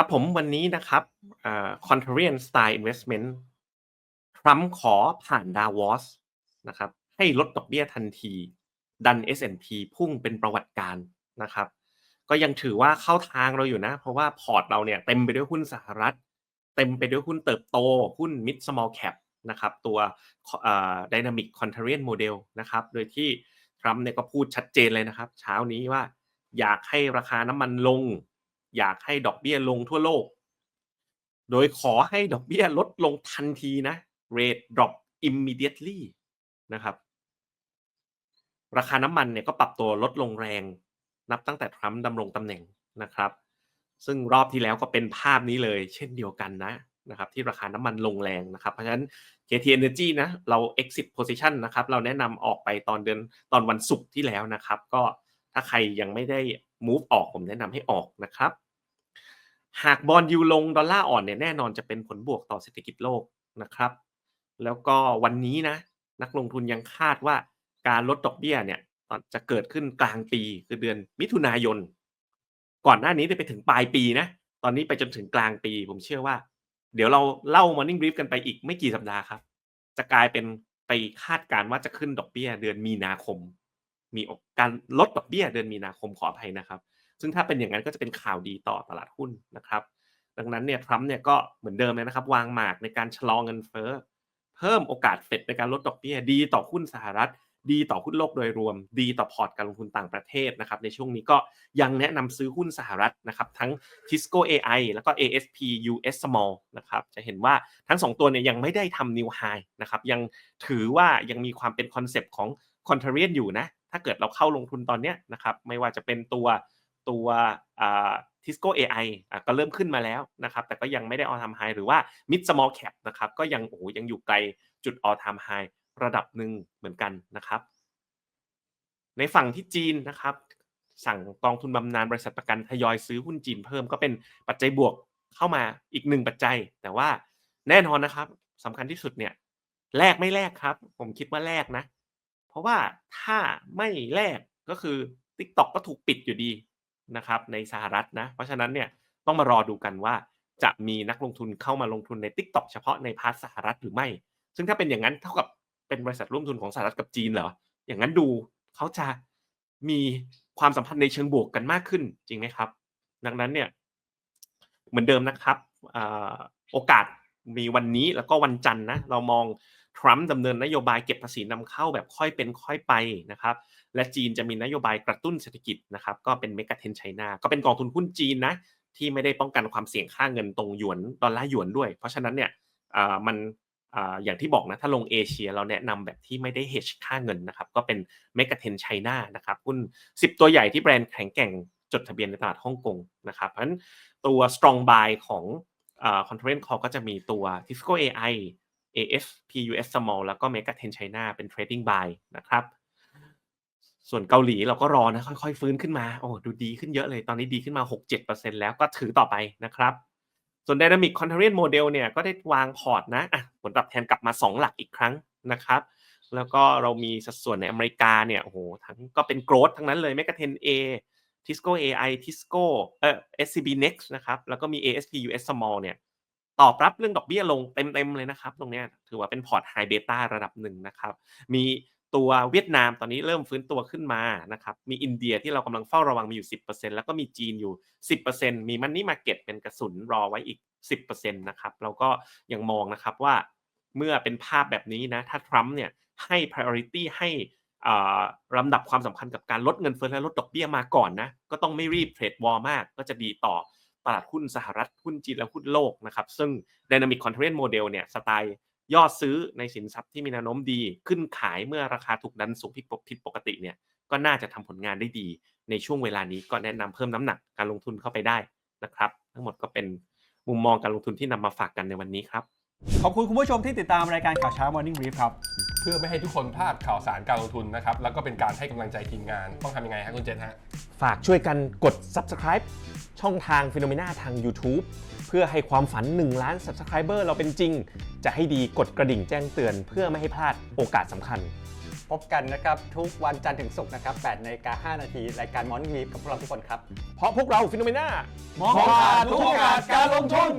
ครับผมวันนี้นะครับอ่า contrarian style investment ทรัมป์ขอผ่านดาวอสนะครับ ให้ลดดอกเบี้ยทันที ดัน S&P พุ่งเป็นประวัติการนะครับ ก็ยังถือว่าเข้าทางเราอยู่นะ เพราะว่าพอร์ตเราเนี่ยเต็มไปด้วยหุ้นสหรัฐ เต็มไปด้วยหุ้นเติบโต หุ้น mid small cap นะครับ ตัวอ่า dynamic contrarian model นะครับ โดยที่ทรัมป์เนี่ยก็พูดชัดเจนเลยนะครับ เช้านี้ว่าอยากให้ราคาน้ำมันลง อยากให้ดอกเบี้ยลงทั่วโลก โดยขอให้ดอกเบี้ยลดลงทันทีนะ rate drop immediately นะครับ ราคาน้ำมันเนี่ยก็ปรับตัวลดลงแรง นับตั้งแต่ทรัมป์ดำรงตำแหน่งนะครับ ซึ่งรอบที่แล้วก็เป็นภาพนี้เลย เช่นเดียวกันนะนะครับที่ราคาน้ำมันลงแรงนะครับ เพราะฉะนั้น KT Energy นะเรา exit position นะครับ เราแนะนำออกไปตอนเดือนตอนวันศุกร์ที่แล้วนะครับ ก็ถ้าใครยังไม่ได้ move ออกผมแนะนำให้ออกนะครับ หากบอลยูลงดอลลาร์อ่อนเนี่ยแน่นอนจะเป็นผลบวกต่อเศรษฐกิจโลกนะครับ แล้วก็วันนี้นะ นักลงทุนยังคาดว่าการลดดอกเบี้ยเนี่ยจะเกิดขึ้นกลางปีคือเดือนมิถุนายน ก่อนหน้านี้ได้ไปถึงปลายปีนะ ตอนนี้ไปจนถึงกลางปี ผมเชื่อว่า เดี๋ยวเราเล่า Morning Brief กันไปอีกไม่กี่สัปดาห์ครับ จะกลายเป็นไปคาดการณ์ว่าจะขึ้นดอกเบี้ย เดือนมีนาคม มีการลดดอกเบี้ยเดือนมีนาคมขออภัยนะครับ ซึ่งถ้าเป็นอย่างนั้นก็จะเป็นข่าวดีต่อตลาดหุ้นนะครับ ดังนั้นเนี่ยทรัมป์เนี่ยก็เหมือนเดิมเลยนะครับ วางหมากในการชะลอเงินเฟ้อเพิ่มโอกาสเฟดในการลดดอกเบี้ยดีต่อหุ้นสหรัฐ ดีต่อหุ้นโลกโดยรวม ดีต่อพอร์ตการลงทุนต่างประเทศนะครับ ในช่วงนี้ก็ยังแนะนำซื้อหุ้นสหรัฐนะครับ ทั้ง Tisco AI แล้วก็ ASP US Small นะครับ จะเห็นว่าทั้ง 2 ตัวเนี่ยยังไม่ได้ทำ new high นะครับ ยังถือว่ายังมีความเป็นคอนเซปต์ของ contrarian อยู่นะ ถ้าเกิดเราเข้าลงทุนตอนเนี้ยนะครับ ไม่ว่าจะเป็นตัว ตัวอ่า Tisco AI อะก็เริ่มขึ้นมาแล้วนะครับ แต่ก็ยังไม่ได้ all time high หรือว่า mid small cap นะครับก็ยังโอ้ยังอยู่ไกลจุด all time high ระดับหนึ่งเหมือนกันนะครับ ในฝั่งที่จีนนะครับ สั่งกองทุนบำนาญบริษัทประกันทยอยซื้อหุ้นจีนเพิ่มก็เป็นปัจจัยบวกเข้ามาอีกหนึ่งปัจจัย แต่ว่าแน่นอนนะครับสำคัญที่สุดเนี่ยแลกไม่แลกครับ ผมคิดว่าแลกนะ เพราะว่าถ้าไม่แลกก็คือ TikTok ก็ถูกปิดอยู่ดี นะครับในสหรัฐนะ เพราะฉะนั้นเนี่ยต้องมารอดูกันว่าจะมีนักลงทุนเข้ามาลงทุนใน TikTok เฉพาะในพาร์ทสหรัฐหรือไม่ ซึ่งถ้าเป็นอย่างนั้นเท่ากับเป็นบริษัทร่วมทุนของสหรัฐกับจีนเหรอ อย่างนั้นดูเขาจะมีความสัมพันธ์ในเชิงบวกกันมากขึ้นจริงไหมครับ ดังนั้นเนี่ยเหมือนเดิมนะครับโอกาสมีวันนี้แล้วก็วันจันทร์นะเรามอง ทรัมป์ดำเนินนโยบายเก็บภาษีนำเข้าแบบค่อยเป็นค่อยไปนะครับ และจีนจะมีนโยบายกระตุ้นเศรษฐกิจนะครับ ก็เป็นเมกะเทนไชน่าก็เป็นกองทุนหุ้นจีนนะที่ไม่ได้ป้องกันความเสี่ยงค่าเงินตรงหยวนดอลลาร์หยวนด้วย เพราะฉะนั้นเนี่ยมันอย่างที่บอกนะถ้าลงเอเชียเราแนะนำแบบที่ไม่ได้ hedge ค่าเงินนะครับ ก็เป็นเมกะเทนไชน่านะครับหุ้น 10 ตัวใหญ่ที่แบรนด์แข็งแกร่งจดทะเบียนในตลาดฮ่องกงนะครับเพราะฉะนั้นตัว strong buy ของ conference call ก็จะมีตัว Tisco AI AFP US Small แล้วก็ Mega Ten China เป็น trading buy นะครับ ส่วนเกาหลีเราก็รอนะ ค่อยๆ ฟื้นขึ้นมา โอ้ดูดีขึ้นเยอะเลย ตอนนี้ดีขึ้นมา 6-7%แล้วก็ถือต่อไปนะครับ ส่วน Dynamic Contrarian Model เนี่ยก็ได้วางพอร์ตนะอะผลตอบแทนกลับมา 2 หลักอีกครั้งนะครับแล้วก็เรามีสัดส่วนในอเมริกาเนี่ยโอ้โหทั้งก็เป็นโกรธทั้งนั้นเลย Mega 10 A Tisco AI Tisco เอ่อ SCB Next นะครับ แล้วก็มี ASP US Small เนี่ย ตอบรับเรื่องดอกเบี้ยลงเต็มๆเลยนะครับ ตรงนี้ถือว่าเป็นพอร์ตไฮเบต้าระดับหนึ่งนะครับ มีตัวเวียดนามตอนนี้เริ่มฟื้นตัวขึ้นมานะครับ มีอินเดียที่เรากำลังเฝ้าระวังมีอยู่ 10%แล้วก็มีจีนอยู่ 10%มีมันนี่มาเก็ตเป็นกระสุนรอไว้อีก 10%นะครับเราก็ยังมองนะครับว่าเมื่อเป็นภาพแบบนี้นะ ถ้าทรัมป์เนี่ยให้ priority ให้ลำดับความสำคัญกับการลดเงินเฟ้อและลดดอกเบี้ยมาก่อนนะ ก็ต้องไม่รีบเทรดวอลมาก ก็จะดีต่อ ตลาดหุ้นสหรัฐหุ้นจีนและหุ้นโลกนะครับซึ่ง Dynamic Contrarian Model เนี่ยสไตล์ยอดซื้อในสินทรัพย์ที่มีแนวโน้มดี ขึ้นขายเมื่อราคาถูกดันสูงผิดปกติเนี่ยก็น่าจะทำผลงานได้ดี ในช่วงเวลานี้ก็แนะนำเพิ่มน้ำหนักการลงทุนเข้าไปได้นะครับ ทั้งหมดก็เป็นมุมมองการลงทุนที่นำมาฝากกันในวันนี้ครับ ขอบคุณคุณผู้ชมที่ติดตามรายการข่าวเช้า Morning Brief ครับ พื่อไม่ให้ทุกคนพลาดข่าวสารการลงทุนนะครับ แล้วก็เป็นการให้กำลังใจทีมงาน ต้องทำยังไงฮะคุณเจนฮะ ฝากช่วยกันกด subscribe ช่องทาง p h e n o m e n a ทาง YouTube เพื่อให้ความฝัน 1 ล้าน subscriber เราเป็นจริง จะให้ดีกดกระดิ่งแจ้งเตือน เพื่อไม่ให้พลาดโอกาสสำคัญ พบกันนะครับ ทุกวันจันทร์ถึงศุกร์นะครับ8นาฬิกา5นาทีรายการ Morning Brief กับพวกเราทุกคนครับ เพราะพวกเรา p h e n o m e n a มองผ่านทุกการดการลงทุน